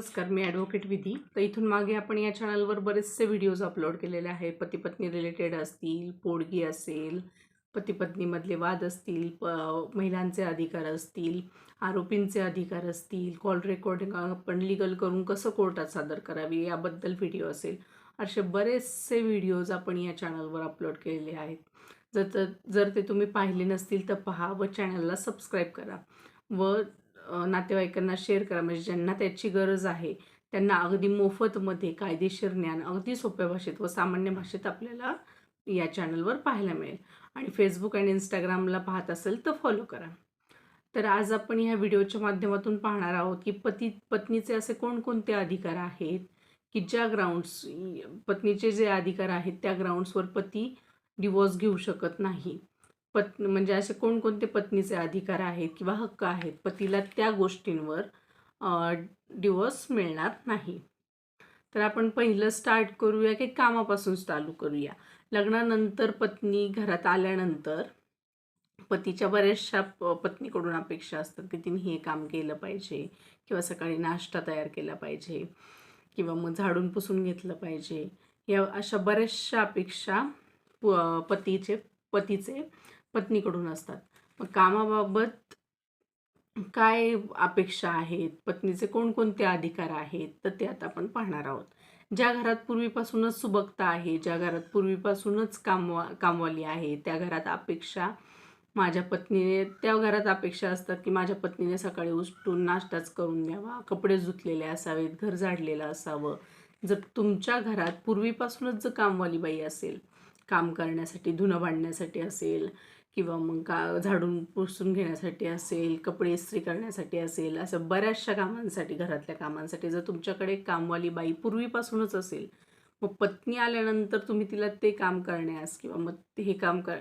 नमस्कार मी ॲडव्होकेट विधी. तर इथून मागे आपण या चॅनलवर बरेचसे व्हिडिओज अपलोड केलेले आहेत. पतीपत्नी रिलेटेड असतील पोडगी असेल पतीपत्नीमधले वाद असतील प महिलांचे अधिकार असतील आरोपींचे अधिकार असतील कॉल रेकॉर्डिंग आपण लिगल करून कसं कोर्टात सादर करावी याबद्दल व्हिडिओ असेल. असे बरेचसे व्हिडिओज आपण या चॅनलवर अपलोड केलेले आहेत. जर तर जर ते तुम्ही पाहिले नसतील तर पहा व चॅनलला सबस्क्राईब करा. व नातेवाईकांना शेअर करा. म्हणजे ज्यांना त्याची गरज आहे त्यांना अगदी मोफतमध्ये कायदेशीर ज्ञान अगदी सोप्या भाषेत व सामान्य भाषेत आपल्याला या चॅनलवर पाहायला मिळेल. आणि फेसबुक आणि इंस्टाग्रामला पाहत असेल तर फॉलो करा. तर आज आपण ह्या व्हिडिओच्या माध्यमातून पाहणार आहोत की पती पत्नीचे असे कोणकोणते अधिकार आहेत की ज्या ग्राउंड्स पत्नीचे जे अधिकार आहेत त्या ग्राउंड्सवर पती डिवोर्स घेऊ शकत नाही. पत् म्हणजे असे कोणकोणते पत्नीचे अधिकार आहेत किंवा हक्क आहेत पतीला त्या गोष्टींवर डिवोर्स मिळणार नाही. तर आपण पहिलं स्टार्ट करूया की कामापासून चालू करूया? लग्नानंतर पत्नी घरात आल्यानंतर पतीच्या बऱ्याचशा प- पत्नीकडून अपेक्षा असतात की तिने हे काम केलं पाहिजे किंवा सकाळी नाश्ता तयार केला पाहिजे किंवा मग झाडून पुसून घेतलं पाहिजे. या अशा बऱ्याचशा अपेक्षा प- पतीचे पतीचे पत्नीकडून असतात. मग कामाबाबत काय अपेक्षा आहेत? पत्नीचे कोणकोणते अधिकार आहेत? तर ते आता आपण पाहणार आहोत. ज्या घरात पूर्वीपासूनच सुबकता आहे ज्या घरात पूर्वीपासूनच कामवा कामवाली आहे त्या घरात अपेक्षा माझ्या पत्नीने त्या घरात अपेक्षा असतात की माझ्या पत्नीने सकाळी उठून नाश्ताच करून द्यावा कपडे धुतलेले असावेत घर झाडलेलं असावं. जर तुमच्या घरात पूर्वीपासूनच जर कामवाली बाई असेल काम करण्यासाठी धुणं भांडण्यासाठी असेल किंवा मग का झाडून पुसून घेण्यासाठी असेल कपडे इस्त्री करण्यासाठी असेल असं बऱ्याचशा कामांसाठी घरातल्या कामांसाठी जर तुमच्याकडे कामवाली बाई पूर्वीपासूनच असेल मग पत्नी आल्यानंतर तुम्ही तिला ते काम करण्यास किंवा मग ते हे काम कर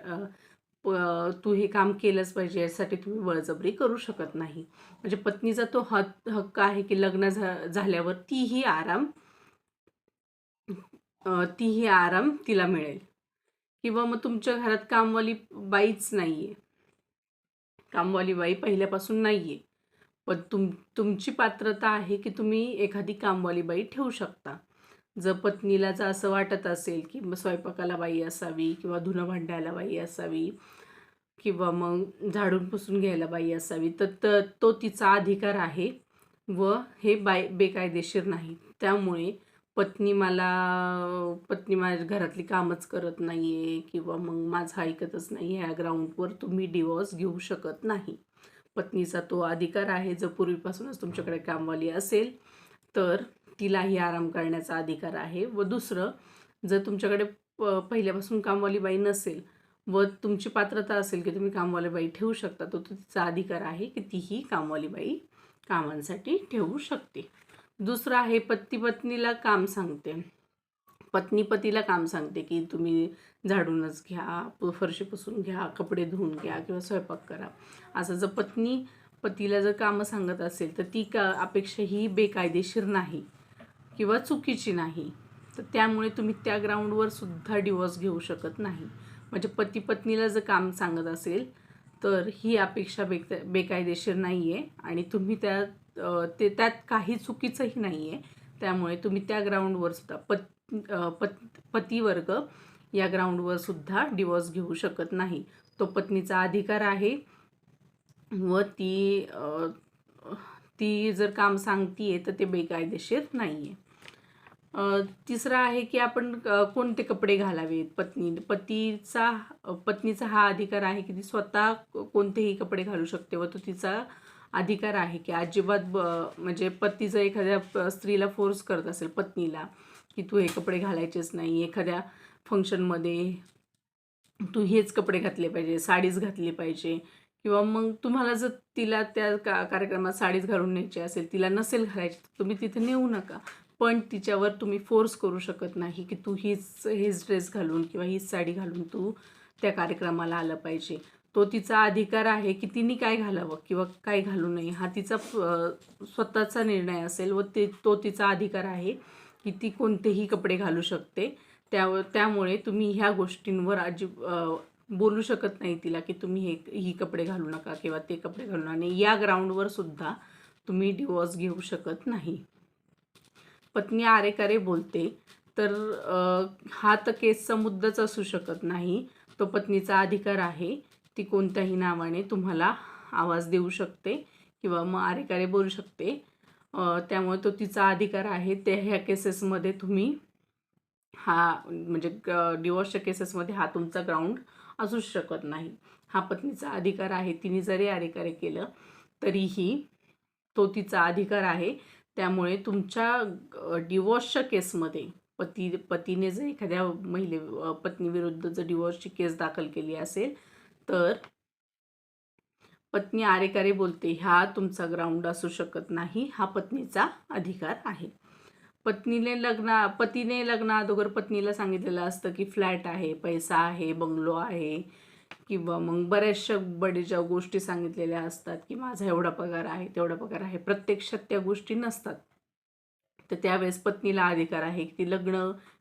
तू हे काम केलंच पाहिजे यासाठी तुम्ही बळजबरी करू शकत नाही. म्हणजे पत्नीचा तो हक हक्क आहे की लग्न झा झाल्यावर तीही आराम तीही आराम तिला मिळेल. किंवा मग तुमच्या घरात कामवाली बाईच नाही आहे कामवाली बाई पहिल्यापासून नाही आहे पण तुम तुमची पात्रता आहे की तुम्ही एखादी कामवाली बाई ठेवू शकता. जर पत्नीला जर असं वाटत असेल की मग स्वयंपाकाला बाई असावी किंवा धुणं भांडायला बाई असावी किंवा मग झाडून पुसून घ्यायला बाई असावी तर त तो तिचा अधिकार आहे व हे बाय बेकायदेशीर नाही. त्यामुळे पत्नी मला पत्नी माझ्या घरातली कामच करत नाही आहे किंवा मग माझं ऐकतच नाही ह्या ग्राउंडवर तुम्ही डिवॉर्स घेऊ शकत नाही. पत्नीचा तो अधिकार आहे जर पूर्वीपासूनच तुमच्याकडे कामवाली असेल तर तिलाही आराम करण्याचा अधिकार आहे. व दुसरं जर तुमच्याकडे प पहिल्यापासून कामवाली बाई नसेल व तुमची पात्रता असेल की तुम्ही कामवाली बाई ठेवू शकता तो तिचा अधिकार आहे की तीही कामवाली बाई कामांसाठी ठेवू शकते. दुसरं आहे पती पत्नीला काम सांगते. पत्नी पतीला काम सांगते की तुम्ही झाडूनच घ्या फरशी पुसून घ्या कपडे धुवून घ्या किंवा स्वयंपाक करा. असं जर पत्नी पतीला जर कामं सांगत असेल तर ती का अपेक्षा ही बेकायदेशीर नाही किंवा चुकीची नाही. तर त्यामुळे तुम्ही त्या ग्राउंडवर सुद्धा डिवोर्स घेऊ शकत नाही. म्हणजे पती पत्नीला जर काम सांगत असेल तर ही अपेक्षा बेक बेकायदेशीर नाही आहे आणि तुम्ही त्या ते त्यात काही चुकीचंही नाही आहे त्यामुळे तुम्ही त्या ग्राउंडवर सुद्धा पत पत पतीवर्ग या ग्राउंडवर सुद्धा घेऊ शकत नाही. तो पत्नीचा अधिकार आहे. व ती ती जर काम सांगतीये तर ते बेकायदेशीर नाही आहे तिसरं आहे की आपण कोणते कपडे घालावेत? पत्नी पतीचा पत्नीचा हा अधिकार आहे की ती स्वतः कोणतेही कपडे घालू शकते व तो तिचा अधिकार आहे की अजिबात ब म्हणजे पती जर एखाद्या स्त्रीला फोर्स करत असेल पत्नीला की तू हे कपडे घालायचेच नाही एखाद्या फंक्शनमध्ये तू हेच कपडे घातले पाहिजे साडीच घातली पाहिजे किंवा मग तुम्हाला जर तिला त्या का कार्यक्रमात साडीच घालून न्यायची असेल तिला नसेल घालायची तर तुम्ही तिथे नेऊ नका. पण तिच्यावर तुम्ही फोर्स करू शकत नाही की तू हीच हेच ड्रेस घालून किंवा हीच साडी घालून तू त्या कार्यक्रमाला आलं पाहिजे. तो तिचा अधिकार आहे की तिने काय घालावं किंवा काय घालू नये हा तिचा स्वतःचा निर्णय असेल व ते तो तिचा अधिकार आहे की ती कोणतेही कपडे घालू शकते. त्या त्यामुळे तुम्ही ह्या गोष्टींवर अजिब बोलू शकत नाही तिला की तुम्ही हे ही कपडे घालू नका किंवा ते कपडे घालू नका. आणि या ग्राउंडवर सुद्धा तुम्ही डिवॉर्स घेऊ शकत नाही. पत्नी आरेकारे बोलते तर हा तर केसचा मुद्दाच असू शकत नाही. तो पत्नीचा अधिकार आहे. ती कोणत्याही नावाने तुम्हाला आवाज देऊ शकते किंवा मग आरेकारे बोलू शकते. त्यामुळे तो तिचा अधिकार आहे. ते ह्या केसेसमध्ये तुम्ही हा म्हणजे डिवोर्सच्या केसेसमध्ये हा तुमचा ग्राउंड असूच शकत नाही. हा पत्नीचा अधिकार आहे. तिने जरी आरेकारे केलं तरीही तो तिचा अधिकार आहे. त्यामुळे तुमच्या डिवोर्सच्या केसमध्ये पती पतीने जर एखाद्या महिले पत्नीविरुद्ध जर डिवोर्सची केस दाखल केली असेल तर? पत्नी आरेकारे बोलते हा तुमचा ग्राउंड असू शकत नाही. हा पत्नीचा अधिकार आहे. पत्नीने लग्ना पतीने लग्ना अगोदर पत्नीला सांगितलेलं असतं की फ्लॅट आहे पैसा आहे बंगलो आहे. किंवा मग बऱ्याचशा बडेच्या गोष्टी सांगितलेल्या असतात की माझा एवढा पगार आहे तेवढा पगार आहे. प्रत्यक्षात त्या गोष्टी नसतात. तर त्यावेळेस पत्नीला अधिकार आहे की ती लग्न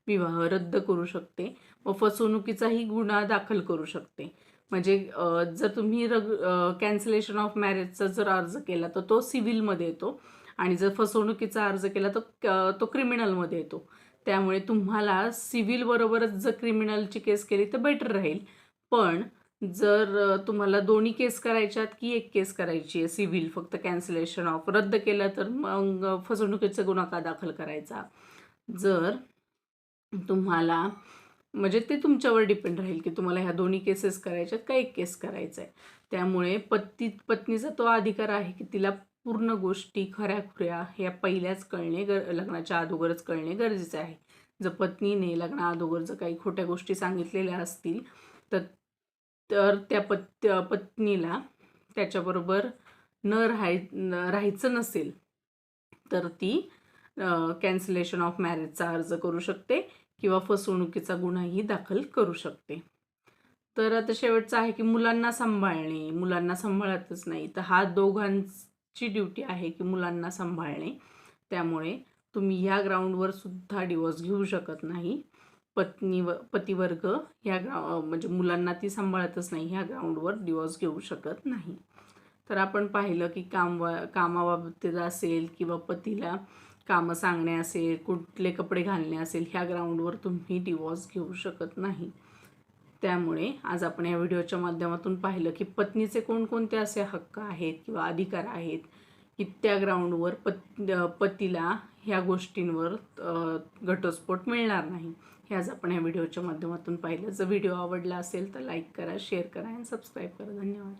विवाह रद्द करू शकते व फसवणुकीचाही गुन्हा दाखल करू शकते. म्हणजे जर तुम्ही रग कॅन्सलेशन ऑफ मॅरेजचा जर अर्ज केला तर तो सिव्हिलमध्ये येतो. आणि जर फसवणुकीचा अर्ज केला तर क- तो क्रिमिनलमध्ये येतो. त्यामुळे तुम्हाला सिव्हिलबरोबरच जर क्रिमिनलची केस केली तर बेटर राहील. पण जर तुम्हाला दोन्ही केस करायच्यात की एक केस करायची आहे सिव्हिल फक्त कॅन्सलेशन ऑफ रद्द केलं तर मग फसवणुकीचा गुन्हा का दाखल करायचा? जर तुम्हाला म्हणजे ते तुमच्यावर डिपेंड राहील की तुम्हाला ह्या दोन्ही केसेस करायच्यात का एक केस करायचा आहे. त्यामुळे पती पत्नीचा तो अधिकार आहे की तिला पूर्ण गोष्टी खऱ्या खुऱ्या ह्या पहिल्याच कळणे गर लग्नाच्या अगोदरच कळणे गरजेचे आहे. जर पत्नीने लग्ना अगोदर जर काही खोट्या गोष्टी सांगितलेल्या असतील तर तर त्या पत् पत्नीला त्याच्याबरोबर न राहाय राहायचं नसेल तर ती कॅन्सलेशन ऑफ मॅरेजचा अर्ज करू शकते. किंवा फसवणुकीचा गुन्हाही दाखल करू शकते. तर आता शेवटचं आहे की मुलांना सांभाळणे मुलांना सांभाळतच नाही. तर हा दोघांची ड्युटी आहे की मुलांना सांभाळणे. त्यामुळे तुम्ही ह्या ग्राउंडवर सुद्धा डिवोर्स घेऊ शकत नाही. पत्नी व पतिवर्ग ह्या ग्रा म्हणजे मुलांना ती सांभाळतच नाही ह्या ग्राउंडवर डिवोर्स घेऊ शकत नाही. तर आपण पाहिलं की काम कामाबाबतीत असेल किंवा पतीला कामं सांगणे असेल कुठले कपडे घालणे असेल ह्या ग्राउंडवर तुम्ही डिवॉर्स घेऊ शकत नाही. त्यामुळे आज आपण या व्हिडिओच्या माध्यमातून पाहिलं की पत्नीचे कोणकोणते असे हक्क आहेत किंवा अधिकार आहेत की त्या ग्राउंडवर पत पतीला ह्या गोष्टींवर घटस्फोट मिळणार नाही. हे आज आपण या व्हिडिओच्या माध्यमातून पाहिलं. जर व्हिडिओ आवडला असेल तर लाईक करा शेअर करा आणि सबस्क्राईब करा. धन्यवाद.